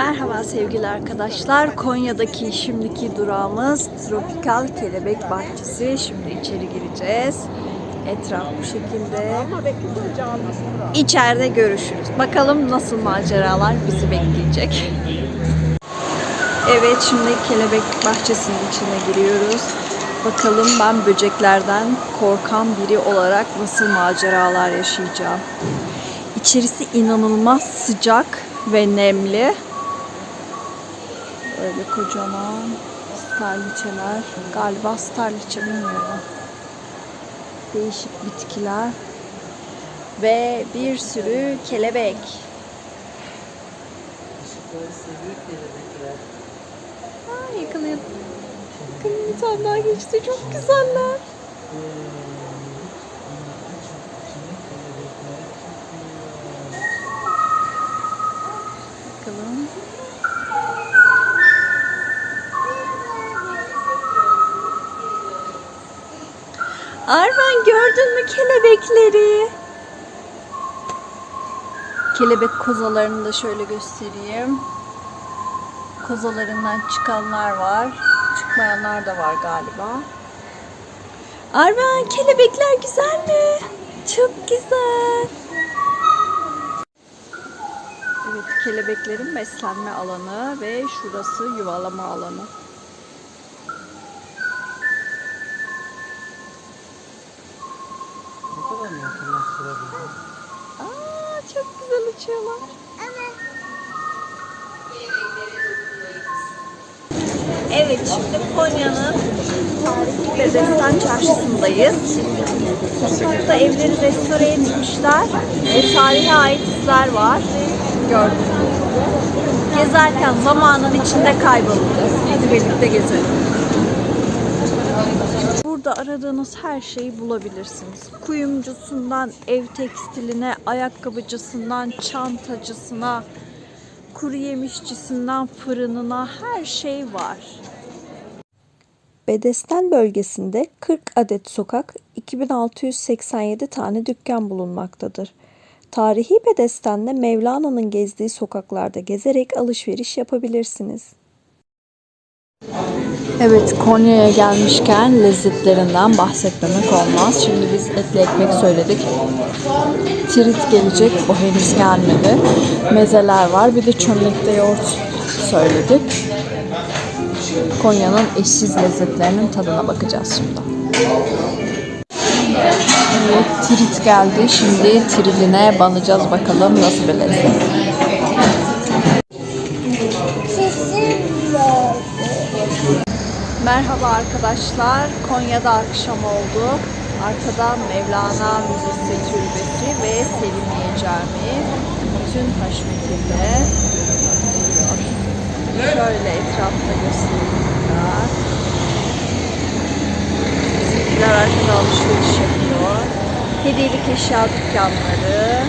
Merhaba sevgili arkadaşlar. Konya'daki şimdiki durağımız Tropikal Kelebek Bahçesi. Şimdi içeri gireceğiz. Etraf bu şekilde. İçeride görüşürüz. Bakalım nasıl maceralar bizi bekleyecek. Evet şimdi kelebek bahçesinin içine giriyoruz. Bakalım ben böceklerden korkan biri olarak nasıl maceralar yaşayacağım. İçerisi inanılmaz sıcak ve nemli. Öyle kocaman starliçeler. Galiba starliçe bilmiyorum. Değişik bitkiler. Ve bir sürü kelebek. Aa, yakalayın. Bakın bir tane daha geçti. Çok güzeller. Arman gördün mü kelebekleri? Kelebek kozalarını da şöyle göstereyim. Kozalarından çıkanlar var. Çıkmayanlar da var galiba. Arman kelebekler güzel mi? Çok güzel. Evet kelebeklerin beslenme alanı ve şurası yuvalama alanı. Evet şimdi Konya'nın tarihi ve destan çarşısındayız. Sokakta evleri restore etmişler ve tarihe ait izler var. Gördüğünüz gibi. Gezerken zamanın içinde kaybolacağız. Hadi birlikte gezelim. Burada aradığınız her şeyi bulabilirsiniz. Kuyumcusundan ev tekstiline, ayakkabıcısından çantacısına, kuru yemişçisinden fırınına her şey var. Bedesten bölgesinde 40 adet sokak, 2687 tane dükkan bulunmaktadır. Tarihi Bedesten'de Mevlana'nın gezdiği sokaklarda gezerek alışveriş yapabilirsiniz. Evet Konya'ya gelmişken lezzetlerinden bahsetmemek olmaz. Şimdi biz etli ekmek söyledik. Tirit gelecek. O henüz gelmedi. Mezeler var. Bir de çömlekte yoğurt söyledik. Konya'nın eşsiz lezzetlerinin tadına bakacağız şimdi. Evet, tirit geldi. Şimdi tiriline banacağız bakalım nasıl bir lezzet. Merhaba arkadaşlar. Konya'da akşam oldu. Arkada Mevlana Müzesi Türbesi ve Selimiye Camii. Bütün haşmetinde. Şöyle etrafta göstereyim. Bizimkiler arkada alışveriş yapıyor. Hediyelik eşya dükkanları.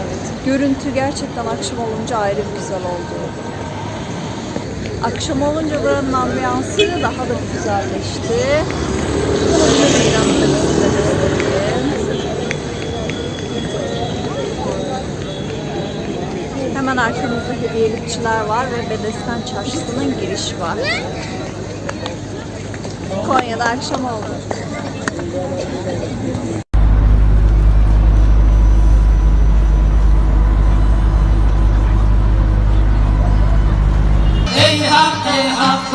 Evet, görüntü gerçekten akşam olunca ayrı güzel oldu. Akşam olunca buranın ambiyansı daha da güzelleşti. Meydanı da size. Hemen arkamızda hediyelikçiler var ve Bedesten Çarşısı'nın girişi var. Konya'da akşam oldu. Ey hak, ey hak,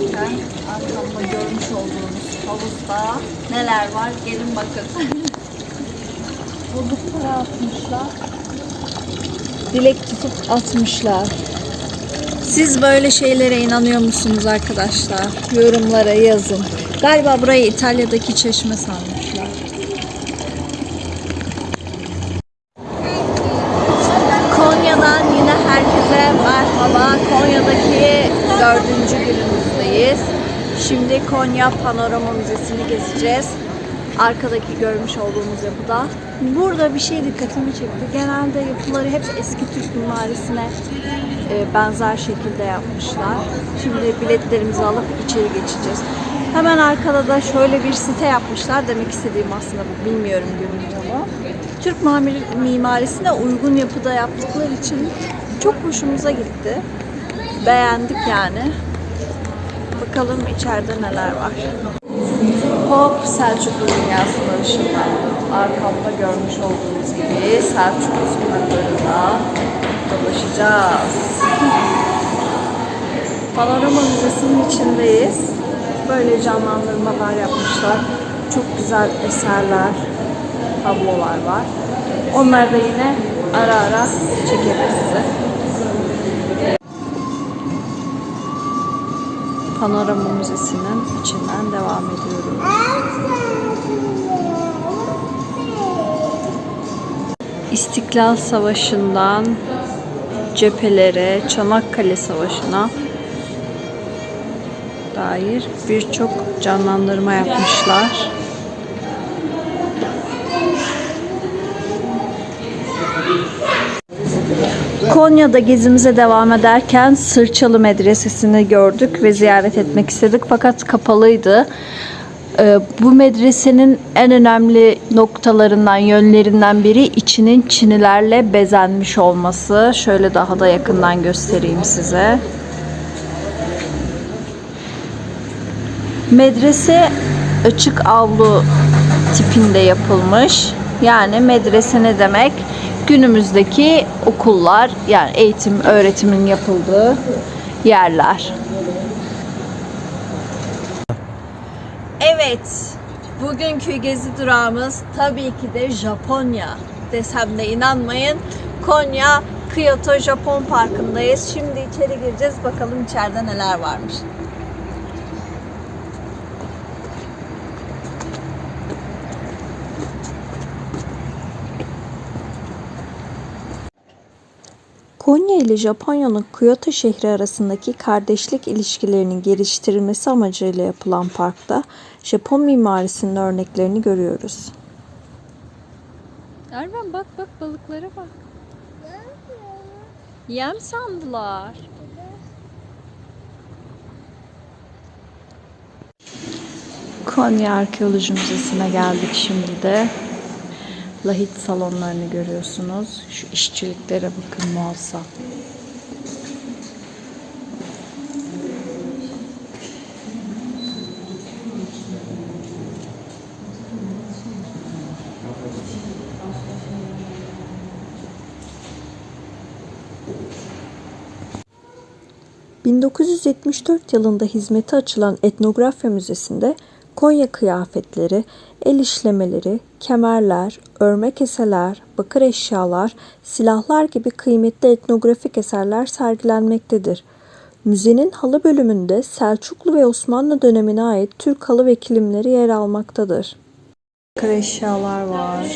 Geçerken arkamda görmüş olduğunuz havuzda neler var gelin bakın. Bozuk para atmışlar. Dilek tutup atmışlar. Siz böyle şeylere inanıyor musunuz arkadaşlar? Yorumlara yazın. Galiba burayı İtalya'daki çeşme sanmışlar. Konya'dan yine her dördüncü günümüzdeyiz. Şimdi Konya Panorama Müzesi'ni gezeceğiz. Arkadaki görmüş olduğumuz yapıda. Burada bir şey dikkatimi çekti. Genelde yapıları hep eski Türk mimarisine e, benzer şekilde yapmışlar. Şimdi biletlerimizi alıp içeri geçeceğiz. Hemen arkada da şöyle bir site yapmışlar. Demek istediğim aslında bu. Bilmiyorum görünce ama. Türk mimarisine uygun yapıda yaptıkları için çok hoşumuza gitti. Beğendik yani. Bakalım içeride neler var. Hop Selçuklu Dünyası Barışı'nda arkamda görmüş olduğunuz gibi Selçuklu sokaklarında dolaşacağız. Panorama Müzesi'nin içindeyiz. Böyle canlandırmalar yapmışlar. Çok güzel eserler, tablolar var. Onları da yine ara ara çekeriz size. Panorama Müzesi'nin içinden devam ediyorum. İstiklal Savaşı'ndan cephelere, Çanakkale Savaşı'na dair birçok canlandırma yapmışlar. Konya'da gezimize devam ederken Sırçalı Medresesi'ni gördük ve ziyaret etmek istedik fakat kapalıydı. Ee, Bu medresenin en önemli noktalarından, yönlerinden biri içinin çinilerle bezenmiş olması. Şöyle daha da yakından göstereyim size. Medrese açık avlu tipinde yapılmış. Yani medrese ne demek? Günümüzdeki okullar yani eğitim, öğretimin yapıldığı yerler. Evet, bugünkü gezi durağımız tabii ki de Japonya desem de inanmayın. Konya Kyoto Japon Parkı'ndayız. Şimdi içeri gireceğiz bakalım içeride neler varmış. Konya ile Japonya'nın Kyoto şehri arasındaki kardeşlik ilişkilerinin geliştirilmesi amacıyla yapılan parkta Japon mimarisinin örneklerini görüyoruz. Ervan bak bak balıklara bak. Yem sandılar. Konya Arkeoloji Müzesi'ne geldik şimdi de. Lahit salonlarını görüyorsunuz. Şu işçiliklere bakın muazzam. ...1974 yılında hizmete açılan Etnografya Müzesi'nde Konya kıyafetleri, el işlemeleri, kemerler, örme keseler, bakır eşyalar, silahlar gibi kıymetli etnografik eserler sergilenmektedir. Müzenin halı bölümünde Selçuklu ve Osmanlı dönemine ait Türk halı ve kilimleri yer almaktadır. Bakır eşyalar var.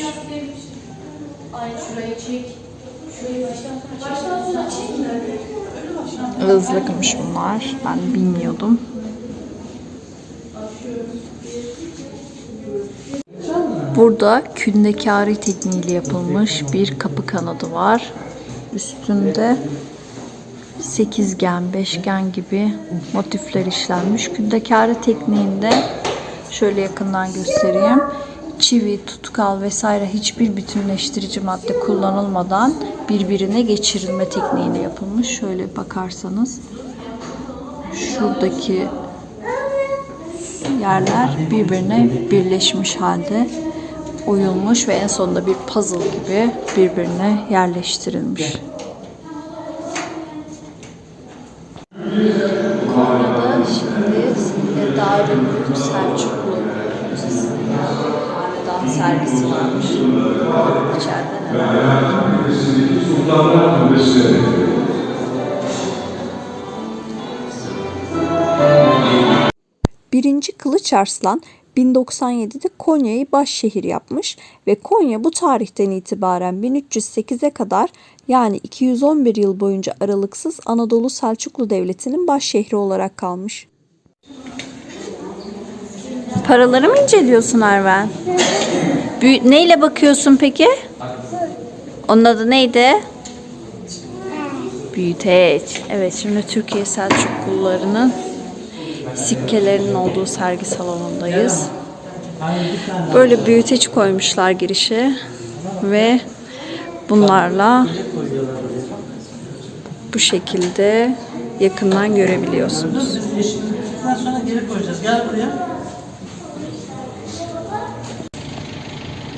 Hızlıkmış bunlar. Ben bilmiyordum. Burada kündekari tekniğiyle yapılmış bir kapı kanadı var. Üstünde sekizgen, beşgen gibi motifler işlenmiş. Kündekari tekniğinde şöyle yakından göstereyim. Çivi, tutkal vesaire hiçbir bütünleştirici madde kullanılmadan birbirine geçirilme tekniğiyle yapılmış. Şöyle bakarsanız şuradaki yerler birbirine birleşmiş halde oyulmuş ve en sonunda bir puzzle gibi birbirine yerleştirilmiş. Konya'da şimdi Darülmülk Selçuklu Müzesi'ne geldik. Hanedan sergisi varmış. İçeride neler var? Birinci Kılıç Arslan 1097'de Konya'yı başşehir yapmış ve Konya bu tarihten itibaren 1308'e kadar yani 211 yıl boyunca aralıksız Anadolu Selçuklu Devleti'nin başşehri olarak kalmış. Paraları mı inceliyorsun Erven? Büyü- neyle bakıyorsun peki? Onun adı neydi? Büyüteç. Evet şimdi Türkiye Selçuklularının sikkelerinin olduğu sergi salonundayız. Böyle büyüteç koymuşlar girişe ve bunlarla bu şekilde yakından görebiliyorsunuz.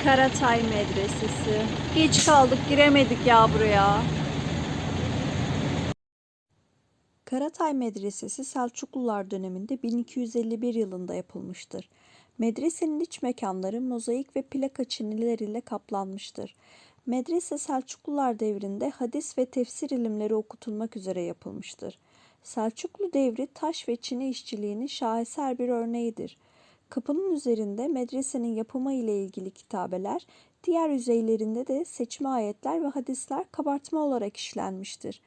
Karatay Medresesi. Geç kaldık giremedik ya buraya. Karatay Medresesi Selçuklular döneminde 1251 yılında yapılmıştır. Medresenin iç mekanları mozaik ve plaka çinileriyle kaplanmıştır. Medrese Selçuklular devrinde hadis ve tefsir ilimleri okutulmak üzere yapılmıştır. Selçuklu devri taş ve çini işçiliğinin şaheser bir örneğidir. Kapının üzerinde medresenin yapımı ile ilgili kitabeler, diğer yüzeylerinde de seçme ayetler ve hadisler kabartma olarak işlenmiştir.